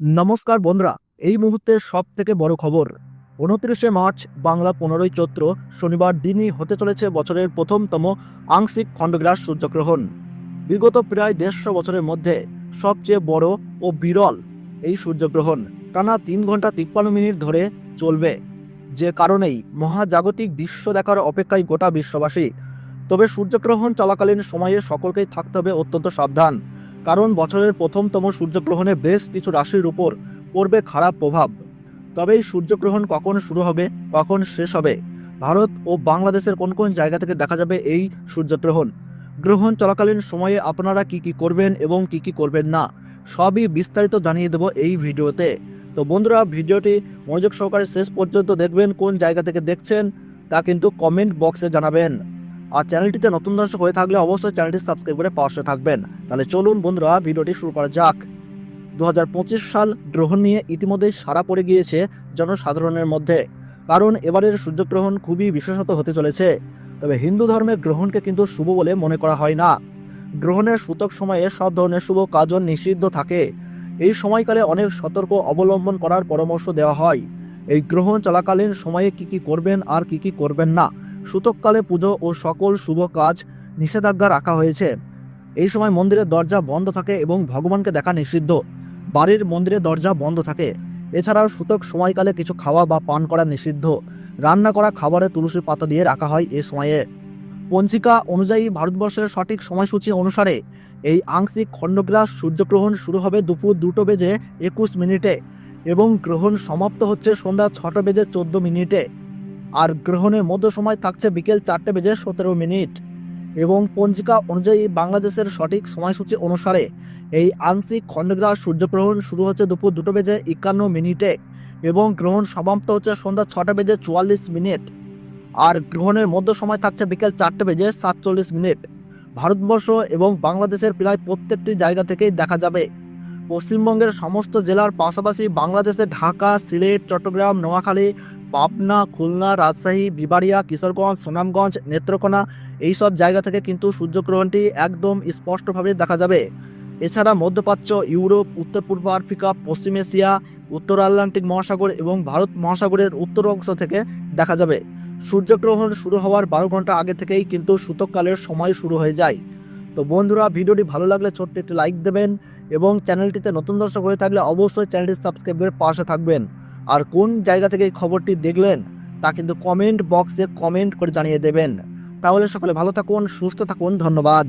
নমস্কার বন্ধুরা, এই মুহূর্তের সব থেকে বড় খবর। উনত্রিশে মার্চ, বাংলা পনেরোই চৈত্র, শনিবার দিনই হতে চলেছে বছরের প্রথমতম আংশিক খণ্ডগ্রাস সূর্যগ্রহণ। বিগত প্রায় দেড়শো বছরের মধ্যে সবচেয়ে বড় ও বিরল এই সূর্যগ্রহণ। টানা তিন ঘণ্টা তিপ্পান্ন মিনিট ধরে চলবে। যে কারণেই মহাজাগতিক দৃশ্য দেখার অপেক্ষায় গোটা বিশ্ববাসী। তবে সূর্যগ্রহণ চলাকালীন সময়ে সকলকেই থাকতে হবে অত্যন্ত সাবধান। কারণ বছরের প্রথমতম সূর্যগ্রহণে বেশ কিছু রাশির উপর পড়বে খারাপ প্রভাব। তবে এই সূর্যগ্রহণ কখন শুরু হবে, কখন শেষ হবে? ভারত ও বাংলাদেশের কোন কোন জায়গা থেকে দেখা যাবে এই সূর্যগ্রহণ? গ্রহণ চলাকালীন সময়ে আপনারা কি কি করবেন এবং কি কি করবেন না, সবই বিস্তারিত জানিয়ে দেব এই ভিডিওতে। তো বন্ধুরা, ভিডিওটি মনোযোগ সহকারে শেষ পর্যন্ত দেখবেন, কোন জায়গা থেকে দেখছেন তা কিন্তু কমেন্ট বক্সে জানাবেন। আর চ্যানেলটিতে নতুন দর্শক হয়ে থাকলে অবশ্যই চ্যানেলটি সাবস্ক্রাইব করে পাশে থাকবেন। তাহলে চলুন বন্ধুরা, ভিডিওটি শুরু করা যাক। দু হাজার পঁচিশ সাল গ্রহণ নিয়ে ইতিমধ্যেই সারা পড়ে গিয়েছে জনসাধারণের মধ্যে। কারণ এবারের সূর্যগ্রহণ খুবই বিশেষত হতে চলেছে। তবে হিন্দু ধর্মের গ্রহণকে কিন্তু শুভ বলে মনে করা হয় না। গ্রহণের সূতক সময়ে সব ধরনের শুভ কাজও নিষিদ্ধ থাকে। এই সময়কালে অনেক সতর্ক অবলম্বন করার পরামর্শ দেওয়া হয়। এই গ্রহণ চলাকালীন সময়ে কি কি করবেন আর কি কি করবেন না? সূতককালে পুজো ও সকল শুভ কাজ নিষেধাজ্ঞা রাখা হয়েছে। এই সময় মন্দিরের দরজা বন্ধ থাকে এবং ভগবানকে দেখা নিষিদ্ধ। বাড়ির মন্দিরের দরজা বন্ধ থাকে। এছাড়াও সূতক সময়কালে কিছু খাওয়া বা পান করা নিষিদ্ধ। রান্না করা খাবারে তুলসী পাতা দিয়ে রাখা হয় এ সময়ে। পঞ্চিকা অনুযায়ী ভারতবর্ষের সঠিক সময়সূচি অনুসারে এই আংশিক খণ্ডগ্রাস সূর্যগ্রহণ শুরু হবে দুপুর দুটো বেজে একুশ মিনিটে। এবং গ্রহণ সমাপ্ত হচ্ছে সন্ধ্যা ছটা বেজে চোদ্দ মিনিটে। আর গ্রহণের মধ্য সময় থাকছে বিকেল চারটে বেজে সতেরো মিনিট। এবং পঞ্জিকা অনুযায়ী বাংলাদেশের সঠিক সময়সূচি অনুসারে এই আংশিক খণ্ডগ্রাস সূর্যগ্রহণ শুরু হচ্ছে দুপুর দুটো বেজে একান্ন মিনিটে এবং গ্রহণ সমাপ্ত হচ্ছে সন্ধ্যা ছটা বেজে চুয়াল্লিশ মিনিট। আর গ্রহণের মধ্য সময় থাকছে বিকেল চারটে বেজে সাতচল্লিশ মিনিট। ভারতবর্ষ এবং বাংলাদেশের প্রায় প্রত্যেকটি জায়গা থেকেই দেখা যাবে পশ্চিমবঙ্গের সমস্ত জেলার পাশাপাশি বাংলাদেশের ঢাকা, সিলেট, চট্টগ্রাম, নোয়াখালী, পাবনা, খুলনা, রাজশাহী, বিবাড়িয়া, কিশোরগঞ্জ, সুনামগঞ্জ, নেত্রকোনা এইসব জায়গা থেকে কিন্তু সূর্যগ্রহণটি একদম স্পষ্টভাবে দেখা যাবে। এছাড়া মধ্যপ্রাচ্য, ইউরোপ, উত্তর পূর্ব আফ্রিকা, পশ্চিম এশিয়া, উত্তর আটলান্টিক মহাসাগর এবং ভারত মহাসাগরের উত্তর অংশ থেকে দেখা যাবে। সূর্যগ্রহণ শুরু হওয়ার বারো ঘণ্টা আগে থেকেই কিন্তু সূতককালের সময় শুরু হয়ে যায়। তো বন্ধুরা, ভিডিওটি ভালো লাগলে ছোট্ট একটি লাইক দেবেন এবং চ্যানেলটিতে নতুন দর্শক হয়ে থাকলে অবশ্যই চ্যানেলটি সাবস্ক্রাইব করে পাশে থাকবেন। আর কোন জায়গা থেকে এই খবরটি দেখলেন, তা কিন্তু কমেন্ট বক্সে কমেন্ট করে জানিয়ে দেবেন। তাহলে সকলে ভালো থাকুন, সুস্থ থাকুন, ধন্যবাদ।